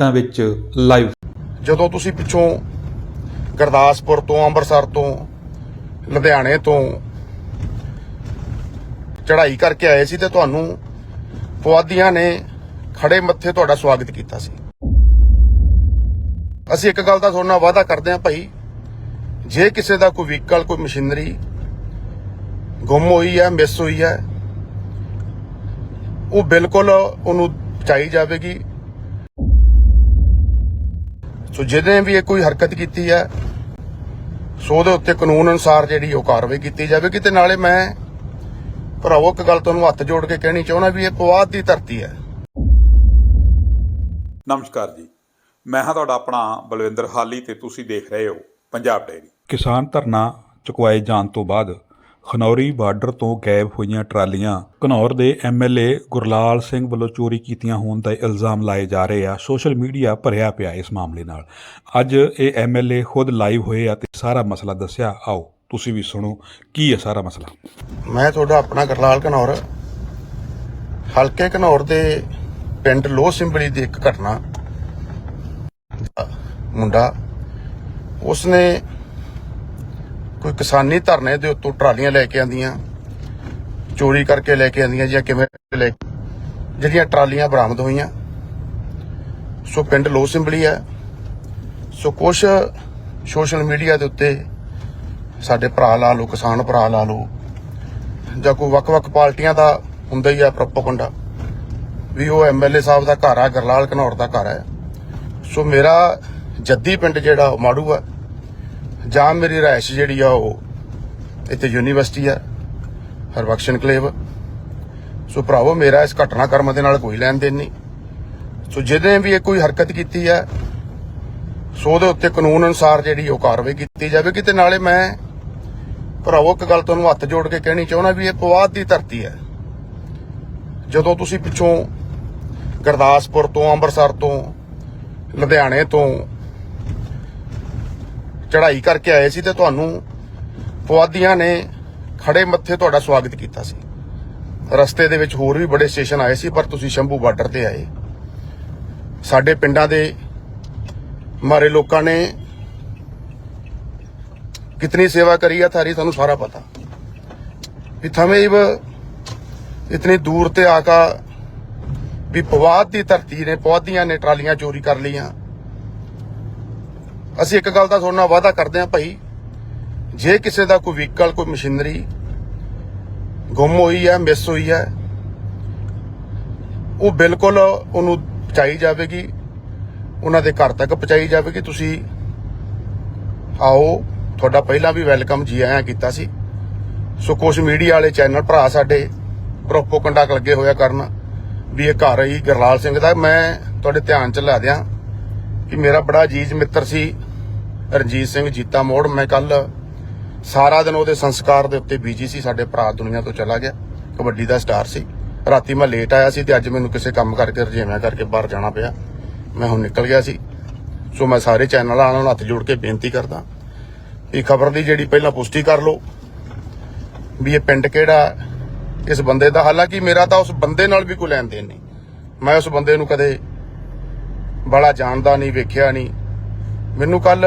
ਤਾਂ ਵਿੱਚ ਲਾਈਵ ਜਦੋਂ ਤੁਸੀਂ ਪਿੱਛੋਂ ਗੁਰਦਾਸਪੁਰ ਤੋਂ, ਅੰਮ੍ਰਿਤਸਰ ਤੋਂ, ਲੁਧਿਆਣੇ ਤੋਂ ਚੜ੍ਹਾਈ ਕਰਕੇ ਆਏ ਸੀ ਤੇ ਤੁਹਾਨੂੰ ਪੁਆਧੀਆਂ ਨੇ ਖੜੇ ਮੱਥੇ ਤੁਹਾਡਾ ਸਵਾਗਤ ਕੀਤਾ ਸੀ। ਅਸੀਂ ਇੱਕ ਗੱਲ ਦਾ ਤੁਹਾਡੇ ਨਾਲ ਵਾਅਦਾ ਕਰਦੇ ਹਾਂ ਭਾਈ, ਜੇ ਕਿਸੇ ਦਾ ਕੋਈ ਵਹੀਕਲ, ਕੋਈ ਮਸ਼ੀਨਰੀ ਗੁੰਮ ਹੋਈ ਹੈ, ਮਿਸ ਹੋਈ ਹੈ, ਉਹ ਬਿਲਕੁਲ ਉਹਨੂੰ ਪਹੁੰਚਾਈ ਜਾਵੇਗੀ ਸੋ ਜਿਹਨੇ ਵੀ ਇਹ ਕੋਈ ਹਰਕਤ ਕੀਤੀ ਹੈ ਸੋ ਉਹਦੇ ਉੱਤੇ ਕਾਨੂੰਨ ਅਨੁਸਾਰ ਜਿਹੜੀ ਉਹ ਕਾਰਵਾਈ ਕੀਤੀ ਜਾਵੇਗੀ ਤੇ ਨਾਲੇ ਮੈਂ ਭਰਾਵੋ ਇੱਕ ਗੱਲ ਤੁਹਾਨੂੰ ਹੱਥ ਜੋੜ ਕੇ ਕਹਿਣੀ ਚਾਹੁੰਦਾ ਵੀ ਇਹ ਪਵਾਦ ਦੀ ਧਰਤੀ ਹੈ। ਨਮਸਕਾਰ ਜੀ। ਮੈਂ ਹਾਂ ਤੁਹਾਡਾ ਆਪਣਾ ਬਲਵਿੰਦਰ ਹਾਲੀ ਤੇ ਤੁਸੀਂ ਦੇਖ ਰਹੇ ਹੋ ਪੰਜਾਬ ਡਾਇਰੀ ਕਿਸਾਨ ਧਰਨਾ ਚੁਕਵਾਏ ਜਾਣ ਤੋਂ ਬਾਅਦ ਖਨੌਰੀ ਬਾਰਡਰ ਤੋਂ ਗਾਇਬ ਹੋਈਆਂ ਟਰਾਲੀਆਂ ਘਨੌਰ ਦੇ ਐਮਐਲਏ ਗੁਰਲਾਲ ਸਿੰਘ ਵੱਲੋਂ ਚੋਰੀ ਕੀਤੀਆਂ ਹੋਣ ਦਾ ਇਲਜ਼ਾਮ ਲਾਏ ਜਾ ਰਹੇ ਆ। ਸੋਸ਼ਲ ਮੀਡੀਆ ਭਰਿਆ ਪਿਆ ਇਸ ਮਾਮਲੇ ਨਾਲ। ਅੱਜ ਇਹ ਐਮਐਲਏ ਖੁਦ ਲਾਈਵ ਹੋਏ ਆ ਤੇ ਸਾਰਾ ਮਸਲਾ ਦੱਸਿਆ। ਆਓ, ਤੁਸੀਂ ਵੀ ਸੁਣੋ ਕੀ ਹੈ ਸਾਰਾ ਮਸਲਾ। ਮੈਂ ਤੁਹਾਡਾ ਆਪਣਾ ਗੁਰਲਾਲ ਘਨੌਰ। ਹਲਕੇ ਘਨੌਰ ਦੇ ਪਿੰਡ ਲੋਹ ਸਿੰਬਲੀ ਦੀ ਇੱਕ ਘਟਨਾ ਮੁੰਡਾ, ਉਸਨੇ ਕੋਈ ਕਿਸਾਨੀ ਧਰਨੇ ਦੇ ਉੱਤੋਂ ਟਰਾਲੀਆਂ ਲੈ ਕੇ ਆਂਦੀਆਂ ਚੋਰੀ ਕਰਕੇ ਲੈ ਕੇ ਆਂਦੀਆਂ ਜਾਂ ਕਿਵੇਂ ਲੈ ਜਿਹੜੀਆਂ ਟਰਾਲੀਆਂ ਬਰਾਮਦ ਹੋਈਆਂ। ਸੋ ਪਿੰਡ ਲੋਹ ਸਿੰਬਲੀ ਹੈ। ਸੋ ਕੁਛ ਸੋਸ਼ਲ ਮੀਡੀਆ ਦੇ ਉੱਤੇ ਸਾਡੇ ਭਰਾ ਲਾ ਲਓ, ਕਿਸਾਨ ਭਰਾ ਲਾ ਲਓ, ਜਾਂ ਕੋਈ ਵੱਖ-ਵੱਖ ਪਾਰਟੀਆਂ ਦਾ ਹੁੰਦਾ ਹੀ ਆ ਪ੍ਰੋਪਗੈਂਡਾ, ਵੀ ਉਹ ਐਮਐਲਏ ਸਾਹਿਬ ਦਾ ਘਰ ਆ, ਗਰਲਾਲ ਘਨੌਰ ਦਾ ਘਰ ਹੈ। ਸੋ ਮੇਰਾ ਜੱਦੀ ਪਿੰਡ ਜਿਹੜਾ ਉਹ ਮਾੜੂ ਆ। ਜਾਂ ਮੇਰੀ ਰਾਇਸ਼ ਜਿਹੜੀ ਆ ਉਹ ਇੱਥੇ ਯੂਨੀਵਰਸਿਟੀ ਆ ਹਰਬਖਸ਼ ਕਲੇਵ। ਸੋ ਭਰਾਵੋ, ਮੇਰਾ ਇਸ ਘਟਨਾਕ੍ਰਮ ਦੇ ਨਾਲ ਕੋਈ ਲੈਣ ਦੇਣ ਨਹੀਂ। ਸੋ ਜਿਹਨੇ ਵੀ ਇਹ ਕੋਈ ਹਰਕਤ ਕੀਤੀ ਹੈ ਸੋ ਉਹਦੇ ਉੱਤੇ ਕਾਨੂੰਨ ਅਨੁਸਾਰ ਜਿਹੜੀ ਉਹ ਕਾਰਵਾਈ ਕੀਤੀ ਜਾਵੇਗੀ ਤੇ ਨਾਲੇ ਮੈਂ, ਭਰਾਵੋ, ਇੱਕ ਗੱਲ ਤੁਹਾਨੂੰ ਹੱਥ ਜੋੜ ਕੇ ਕਹਿਣੀ ਚਾਹੁੰਦਾ ਵੀ ਇਹ ਪਵਾਦ ਦੀ ਧਰਤੀ ਹੈ। ਜਦੋਂ ਤੁਸੀਂ ਪਿੱਛੋਂ ਗੁਰਦਾਸਪੁਰ ਤੋਂ, ਅੰਮ੍ਰਿਤਸਰ ਤੋਂ, ਲੁਧਿਆਣੇ ਤੋਂ ਚੜ੍ਹਾਈ ਕਰਕੇ ਆਏ ਸੀ ਤੇ ਤੁਹਾਨੂੰ ਪੁਆਧੀਆਂ ਨੇ ਖੜੇ ਮੱਥੇ ਤੁਹਾਡਾ ਸਵਾਗਤ ਕੀਤਾ ਸੀ। ਰਸਤੇ ਦੇ ਵਿੱਚ ਹੋਰ ਵੀ ਬੜੇ ਸਟੇਸ਼ਨ ਆਏ ਸੀ, ਪਰ ਤੁਸੀਂ ਸ਼ੰਭੂ ਬਾਰਡਰ ਤੇ ਆਏ। ਸਾਡੇ ਪਿੰਡਾਂ ਦੇ ਮਾਰੇ ਲੋਕਾਂ ਨੇ ਕਿਤਨੀ ਸੇਵਾ ਕਰੀ ਆ, ਥਾਰੀ ਤੁਹਾਨੂੰ ਸਾਰਾ ਪਤਾ। ਵੀ ਥਮੇਵ ਇਤਨੀ ਦੂਰ ਤੇ ਆਕਾ ਵੀ ਪਵਾਦ ਦੀ ਧਰਤੀ ਨੇ ਪੌਦੀਆਂ ਨੇ ਟਰਾਲੀਆਂ ਚੋਰੀ ਕਰ ਲਈਆਂ। ਅਸੀਂ ਇੱਕ ਗੱਲ ਦਾ ਤੁਹਾਡੇ ਨਾਲ ਵਾਅਦਾ ਕਰਦੇ ਹਾਂ ਭਾਈ, ਜੇ ਕਿਸੇ ਦਾ ਕੋਈ ਵਹੀਕਲ, ਕੋਈ ਮਸ਼ੀਨਰੀ ਗੁੰਮ ਹੋਈ ਹੈ, ਮਿਸ ਹੋਈ ਹੈ, ਉਹ ਬਿਲਕੁਲ ਉਹਨੂੰ ਪਹੁੰਚਾਈ ਜਾਵੇਗੀ, ਉਹਨਾਂ ਦੇ ਘਰ ਤੱਕ ਪਹੁੰਚਾਈ ਜਾਵੇਗੀ। ਤੁਸੀਂ ਆਓ, ਤੁਹਾਡਾ ਪਹਿਲਾਂ ਵੀ ਵੈਲਕਮ ਜੀ ਆਇਆਂ ਕੀਤਾ ਸੀ। ਸੋ ਕੁਝ ਮੀਡੀਆ ਵਾਲੇ ਚੈਨਲ ਭਰਾ ਸਾਡੇ ਪ੍ਰੋਪੋਗੈਂਡਾ ਲੱਗੇ ਹੋਇਆ ਕਰਨ, ਵੀ ਇਹ ਘਰ ਹੀ ਗਰਲਾਲ ਸਿੰਘ ਦਾ। ਮੈਂ ਤੁਹਾਡੇ ਧਿਆਨ ਚ ਲਾ ਦਿਆਂ ਕਿ ਮੇਰਾ ਬੜਾ ਅਜੀਜ਼ ਮਿੱਤਰ ਸੀ। ਰਣਜੀਤ ਸਿੰਘ ਜੀਤਾ ਮੋੜ, ਮੈਂ ਕੱਲ ਸਾਰਾ ਦਿਨ ਉਹਦੇ ਸੰਸਕਾਰ ਦੇ ਉੱਤੇ ਬੀਜੀ ਸੀ, ਸਾਡੇ ਭਰਾ ਦੁਨੀਆ ਤੋਂ ਚਲਾ ਗਿਆ। ਕਬੱਡੀ ਦਾ ਸਟਾਰ ਸੀ। ਰਾਤੀ ਮੈਂ ਲੇਟ ਆਇਆ ਸੀ ਤੇ ਅੱਜ ਮੈਨੂੰ ਕਿਸੇ ਕੰਮ ਕਰਕੇ ਰਜੇਵਿਆਂ ਕਰਕੇ ਬਾਹਰ ਜਾਣਾ ਪਿਆ। ਮੈਂ ਹੁਣ ਨਿਕਲ ਗਿਆ ਸੀ। ਸੋ ਮੈਂ ਸਾਰੇ ਚੈਨਲਾਂ ਨੂੰ ਹੱਥ ਜੋੜ ਕੇ ਬੇਨਤੀ ਕਰਦਾ ਇਹ ਖਬਰ ਦੀ ਜਿਹੜੀ ਪਹਿਲਾਂ ਪੁਸ਼ਟੀ ਕਰ ਲਓ ਵੀ ਇਹ ਪਿੰਡ ਕਿਹੜਾ ਇਸ ਬੰਦੇ ਦਾ। ਹਾਲਾਂਕਿ ਮੇਰਾ ਤਾਂ ਉਸ ਬੰਦੇ ਨਾਲ ਵੀ ਕੋਈ ਲੈਣ ਦੇਣ ਨਹੀਂ। ਮੈਂ ਉਸ ਬੰਦੇ ਨੂੰ ਕਦੇ ਬੜਾ ਜਾਣਦਾ ਨਹੀਂ, ਵੇਖਿਆ ਨਹੀਂ। ਮੈਨੂੰ ਕੱਲ